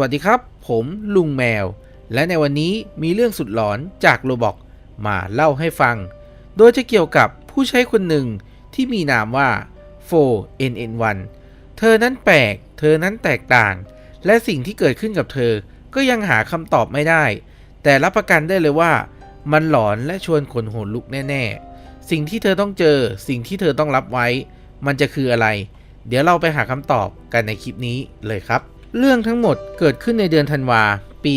วัสดีครับ ผมลุงแมว และในวันนี้มีเรื่องสุดหลอนจากโรบอกมาเล่าให้ฟัง โดยจะเกี่ยวกับผู้ใช้คนหนึ่งที่มีนามว่า 4NN1 เธอนั้นแปลก เธอนั้นแตกต่าง และสิ่งที่เกิดขึ้นกับเธอก็ยังหาคำตอบไม่ได้ แต่รับประกันได้เลยว่า มันหลอนและชวนขนหัวลุกแน่ๆ สิ่งที่เธอต้องเจอ สิ่งที่เธอต้องรับไว้ มันจะคืออะไร เดี๋ยวเราไปหาคำตอบกันในคลิปนี้เลยครับ เรื่องทั้งหมดเกิดขึ้นในเดือนธันวา ปี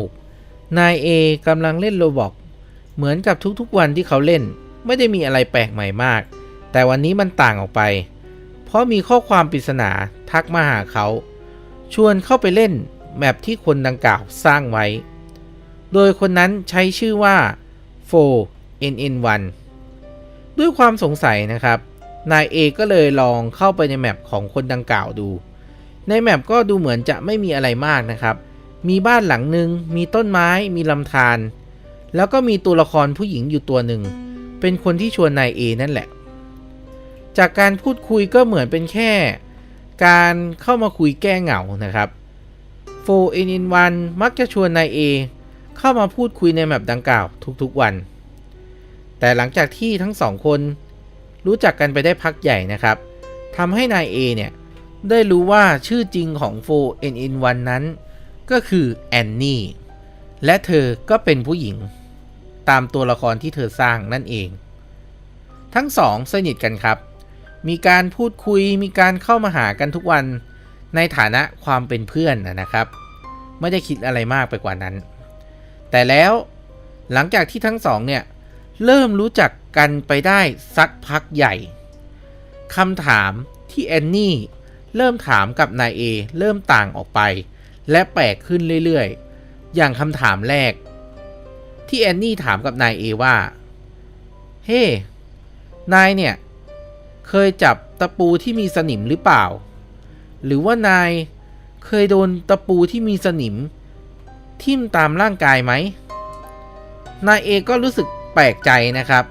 2016 นายเอกำลังเล่นโรบอกเหมือนกับทุกๆวันที่เขาเล่น ไม่ได้มีอะไรแปลกใหม่มาก แต่วันนี้มันต่างออกไป เพราะมีข้อความปริศนาทักมาหาเขา ชวนเข้าไปเล่นแมปที่คนดังกล่าวสร้างไว้ โดยคนนั้นใช้ชื่อว่า 4NN1 ด้วยความสงสัยนะครับ นายเอก็เลยลองเข้าไปในแมปของคนดังกล่าวดู ในแมปก็ดูเหมือนจะไม่มีอะไรมากนะครับ มีบ้านหลังหนึ่งมีต้นไม้ มีลำธาร แล้วก็มีตัวละครผู้หญิงอยู่ตัวหนึ่ง เป็นคนที่ชวนนายเอนั่นแหละ จากการพูดคุยก็เหมือนเป็นแค่ การเข้ามาคุยแก้เหงานะครับ4 n in 1มักจะชวนนายเอเข้ามาพูดคุยในแมปดังกล่าวทุกๆวัน แต่หลังจากที่ทั้งสองคนรู้จักกันไปได้พักใหญ่นะครับทำให้นายเอเนี่ย ได้รู้ว่าชื่อจริงของ4 n in 1นั้น ก็คือแอนนี่ และเธอก็เป็นผู้หญิง ตามตัวละครที่เธอสร้างนั่นเอง ทั้งสองสนิทกันครับ มีการพูดคุยมีการเข้ามาหากันทุกวันในฐานะความเป็นเพื่อนนะนะครับ ไม่ได้คิดอะไรมากไปกว่านั้น แต่แล้วหลังจากที่ทั้งสองเนี่ยเริ่มรู้จักกันไปได้สักพักใหญ่คำถามที่แอนนี่ เริ่มถามกับนายเอเริ่มต่างออกไป และแปลกขึ้นเรื่อยๆ อย่างคำถามแรก ที่แอนนี่ถามกับนายเอว่า เฮ้ hey, นายเนี่ย เคยจับตะปูที่มีสนิมหรือเปล่า หรือว่านายเคยโดนตะปูที่มีสนิม ทิ่มตามร่างกายไหม นายเอก็รู้สึกแปลกใจนะครับ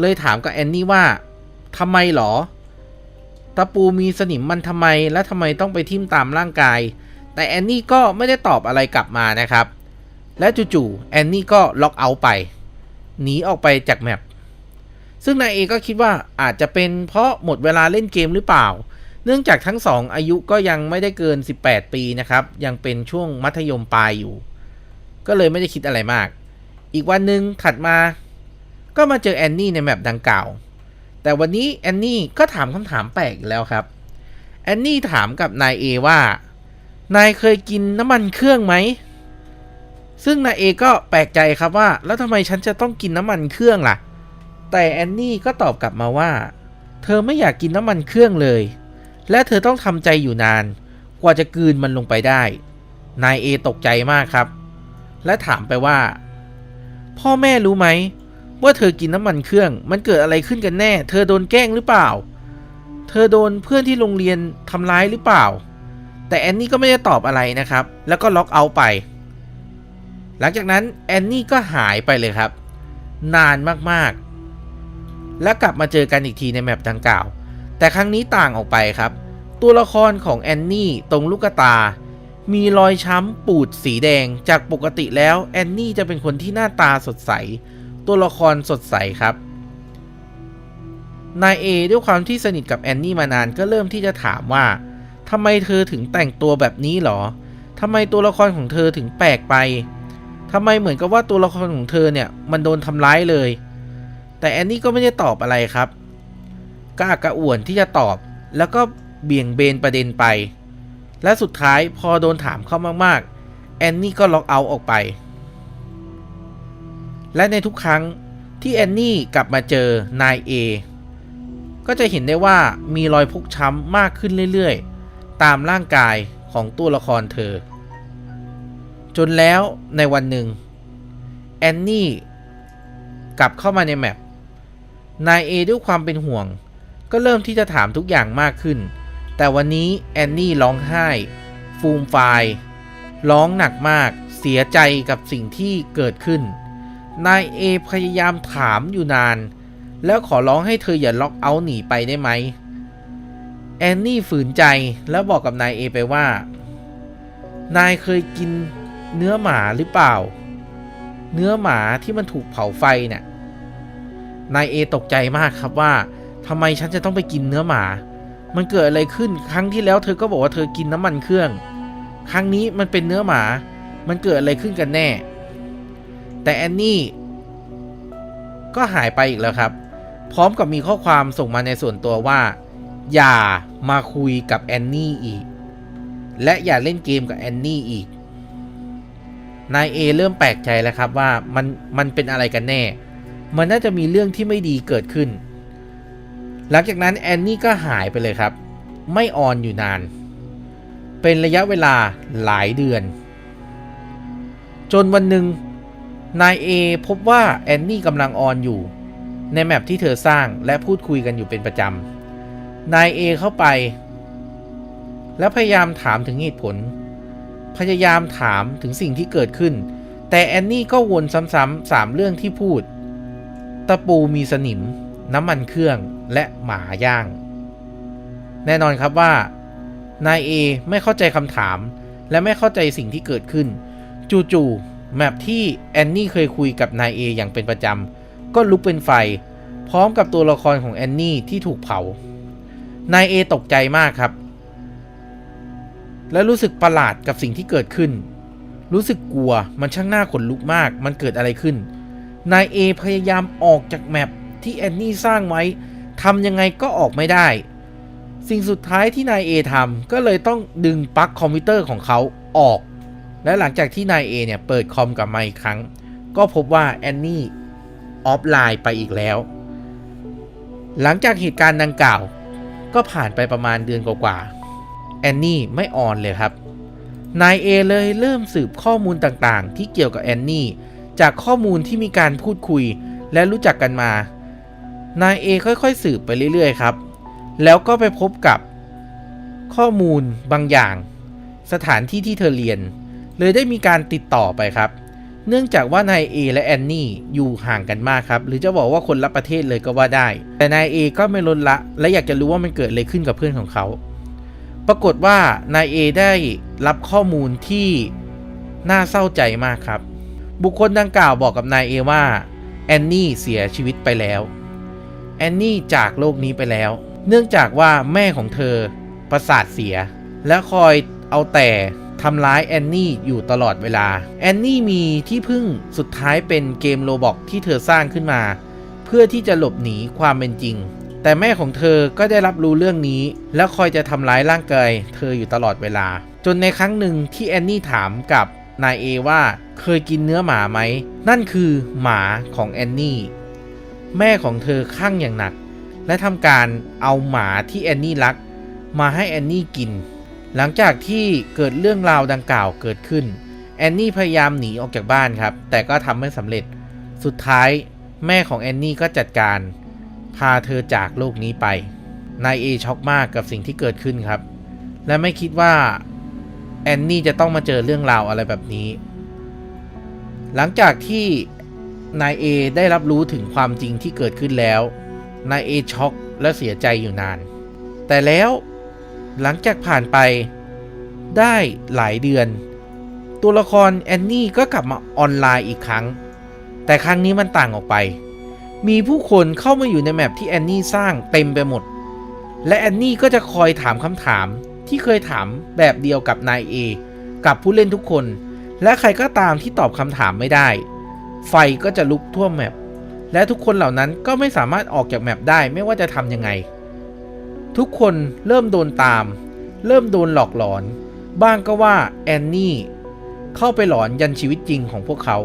เลยถามกับแอนนี่ว่าทำไมหรอ ตะปูมีสนิมมันทำไมและทำไมต้องไปทิ่มตามร่างกาย แต่แอนนี่ก็ไม่ได้ตอบอะไรกลับมานะครับ และจู่ๆแอนนี่ก็ล็อกเอาท์ไป หนีออกไปจากแมปซึ่งนายเอก็คิดว่าอาจจะเป็นเพราะหมดเวลาเล่นเกมหรือเปล่า เนื่องจากทั้งสองอายุก็ยังไม่ได้เกิน 18 ปีนะครับ ยังเป็นช่วงมัธยมปลายอยู่ ก็เลยไม่ได้คิดอะไรมาก อีกวันหนึ่งถัดมา ก็มาเจอแอนนี่ในแมปดังกล่าว แต่วันนี้แอนนี่ก็ถามคำถามแปลกอีกแล้วครับ แอนนี่ถามกับนายเอว่า นายเคยกินน้ำมันเครื่องไหม ซึ่งนายเอก็แปลกใจครับว่า แล้วทำไมฉันจะต้องกินน้ำมันเครื่องล่ะ แต่แอนนี่ก็ตอบกลับมาว่า เธอไม่อยากกินน้ำมันเครื่องเลย และเธอต้องทำใจอยู่นาน กว่าจะกืนมันลงไปได้ นายเอตกใจมากครับ และถามไปว่า พ่อแม่รู้ไหม ว่าเธอกินน้ำมันเครื่อง มันเกิดอะไรขึ้นกันแน่ เธอโดนแกล้งหรือเปล่า เธอโดนเพื่อนที่โรงเรียนทำร้ายหรือเปล่า แต่แอนนี่ก็ไม่ได้ตอบอะไรนะครับ แล้วก็ล็อกเอาไป หลังจากนั้นแอนนี่ก็หายไปเลยครับ นานมากๆ แล้วกลับมาเจอกันอีกทีในแมปดังกล่าว แต่ครั้งนี้ต่างออกไปครับ ตัวละครของแอนนี่ตรงลูกตามีรอยช้ำปูดสีแดงจากปกติแล้วแอนนี่จะเป็นคนที่หน้าตาสดใส ตัวละครสดใสครับ นายเอด้วยความที่สนิทกับแอนนี่มานานก็เริ่มที่จะถามว่าทำไมเธอถึงแต่งตัวแบบนี้หรอทำไมตัวละครของเธอถึงแปลกไปทำไมเหมือนกับว่าตัวละครของเธอเนี่ยมันโดนทำร้ายเลย แต่แอนนี่ก็ไม่ได้ตอบอะไรครับกล้ากระอ่วนที่จะตอบ แล้วก็เบี่ยงเบนประเด็นไป และสุดท้ายพอโดนถามเข้ามากๆ แอนนี่ก็ล็อกเอาท์ออกไป และในทุกครั้งที่แอนนี่กลับมาเจอนายเอก็จะเห็นได้ว่ามีรอยพกช้ำมากขึ้นเรื่อยๆ ตามร่างกายของตัวละครเธอ จนแล้วในวันหนึ่งแอนนี่กลับเข้ามาในแมปนายเอด้วยความเป็นห่วง ก็เริ่มที่จะถามทุกอย่างมากขึ้น แต่วันนี้แอนนี่ร้องไห้ ฟูมฟายร้องหนักมากเสียใจกับสิ่งที่เกิดขึ้น นายเอพยายามถามอยู่นาน แล้วขอร้องให้เธออย่าล็อกเอาท์หนีไปได้ไหม แอนนี่ฝืนใจแล้วบอกกับนายเอไปว่า นายเคยกินเนื้อหมาหรือเปล่า เนื้อหมาที่มันถูกเผาไฟเนี่ยนายเอตกใจมากครับว่าทำไมฉันจะต้องไปกินเนื้อหมา มันเกิดอะไรขึ้น ครั้งที่แล้วเธอก็บอกว่าเธอกินน้ำมันเครื่อง ครั้งนี้มันเป็นเนื้อหมา มันเกิดอะไรขึ้นกันแน่ แต่แอนนี่ก็หายไปอีกแล้วครับ พร้อมกับมีข้อความส่งมาในส่วนตัวว่า อย่ามาคุยกับแอนนี่อีก และอย่าเล่นเกมกับแอนนี่อีก นายเอเริ่มแปลกใจแล้วครับว่ามันมันเป็นอะไรกันแน่ มันน่าจะมีเรื่องที่ไม่ดีเกิดขึ้น หลังจากนั้นแอนนี่ก็หายไปเลยครับ ไม่ออนอยู่นาน เป็นระยะเวลาหลายเดือน จนวันหนึ่ง นายเอพบว่าแอนนี่กำลังออนอยู่ ในแมปที่เธอสร้างและพูดคุยกันอยู่เป็นประจำ นายเอเข้าไป แล้วพยายามถามถึงเหตุผล พยายามถามถึงสิ่งที่เกิดขึ้น แต่แอนนี่ก็วนซ้ำๆสามเรื่องที่พูด ตะปูมีสนิม น้ำมันเครื่องและหมาย่าง แน่นอนครับว่านายเอไม่เข้าใจคำถาม และไม่เข้าใจสิ่งที่เกิดขึ้น จู่ๆ แมปที่แอนนี่เคยคุยกับนายเออย่างเป็นประจำก็ลุกเป็นไฟ พร้อมกับตัวละครของแอนนี่ที่ถูกเผานายเอตกใจมากครับ และรู้สึกประหลาดกับสิ่งที่เกิดขึ้น รู้สึกกลัวมันช่างหน่าขนลุกมาก มันเกิดอะไรขึ้นนายเอพยายามออกจากแมปที่แอนนี่สร้างไว้ทำยังไงก็ออกไม่ได้ สิ่งสุดท้ายที่นายเอทำก็เลยต้องดึงปลั๊กคอมพิวเตอร์ของเขาออก และหลังจากที่นายเอเนี่ยเปิดคอมกับมาอีกครั้ง ก็พบว่าแอนนี่ออฟไลน์ไปอีกแล้ว หลังจากเหตุการณ์ดังกล่าว ก็ผ่านไปประมาณเดือนกว่าๆแอนนี่ไม่ออนเลยครับ นายเอเลยเริ่มสืบข้อมูลต่างๆ ที่เกี่ยวกับแอนนี่จากข้อมูลที่มีการพูดคุยและรู้จักกันมา นายเอค่อยๆ สืบไปเรื่อยๆครับ แล้วก็ไปพบกับข้อมูลบางอย่าง สถานที่ที่เธอเรียน เลยได้มีการติดต่อไปครับ เนื่องจากว่านายเอและแอนนี่อยู่ห่างกันมากครับ หรือจะบอกว่าคนละประเทศเลยก็ว่าได้ แต่นายเอก็ไม่ลดละ และอยากจะรู้ว่ามันเกิดอะไรขึ้นกับเพื่อนของเขา ปรากฏว่านายเอได้รับข้อมูลที่น่าเศร้าใจมากครับ บุคคลดังกล่าวบอกกับนายเอว่าแอนนี่เสียชีวิตไปแล้ว แอนนี่จากโลกนี้ไปแล้ว เนื่องจากว่าแม่ของเธอประสาทเสีย และคอยเอาแต่ ทำร้ายแอนนี่อยู่ตลอดเวลา แอนนี่มีที่พึ่งสุดท้ายเป็นเกมโลบอกที่เธอสร้างขึ้นมา เพื่อที่จะหลบหนีความเป็นจริง แต่แม่ของเธอก็ได้รับรู้เรื่องนี้ แล้วคอยจะทำร้ายร่างกายเธออยู่ตลอดเวลา จนในครั้งหนึ่งที่แอนนี่ถามกับนายเอว่าเคยกินเนื้อหมาไหม นั่นคือหมาของแอนนี่แม่ของเธอข้างอย่างหนัก และทำการเอาหมาที่แอนนี่รัก มาให้แอนนี่กิน หลังจากที่เกิดเรื่องราวดังกล่าวเกิดขึ้น แอนนี่พยายามหนีออกจากบ้านครับ แต่ก็ทำไม่สำเร็จ สุดท้ายแม่ของแอนนี่ก็จัดการ พาเธอจากโลกนี้ไป นายเอช็อกมากกับสิ่งที่เกิดขึ้นครับ และไม่คิดว่าแอนนี่จะต้องมาเจอเรื่องราวอะไรแบบนี้ หลังจากที่นายเอได้รับรู้ถึงความจริงที่เกิดขึ้นแล้ว นายเอช็อกและเสียใจอยู่นาน แต่แล้ว หลังจากผ่านไปได้หลายเดือน ตัวละครแอนนี่ก็กลับมาออนไลน์อีกครั้ง แต่ครั้งนี้มันต่างออกไป มีผู้คนเข้ามาอยู่ในแมปที่แอนนี่สร้างเต็มไปหมด และแอนนี่ก็จะคอยถามคำถามที่เคยถามแบบเดียวกับนายเอกับผู้เล่นทุกคน และใครก็ตามที่ตอบคำถามไม่ได้ ไฟก็จะลุกท่วมแมปและทุกคนเหล่านั้นก็ไม่สามารถออกจากแมปได้ไม่ว่าจะทำยังไง ทุกคนเริ่มโดนตาม เริ่มโดนหลอกหลอน บ้างก็ว่าแอนนี่เข้าไปหลอนยันชีวิตจริงของพวกเขา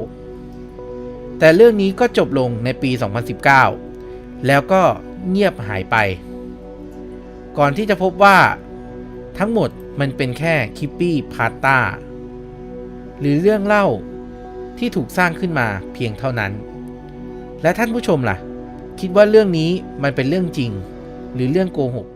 แต่เรื่องนี้ก็จบลงในปี 2019 แล้วก็เงียบหายไป ก่อนที่จะพบว่า ทั้งหมดมันเป็นแค่คิปปี้พาร์ต้าหรือเรื่องเล่าที่ถูกสร้างขึ้นมาเพียงเท่านั้น และท่านผู้ชมล่ะ คิดว่าเรื่องนี้มันเป็นเรื่องจริง หรือเรื่องโกหก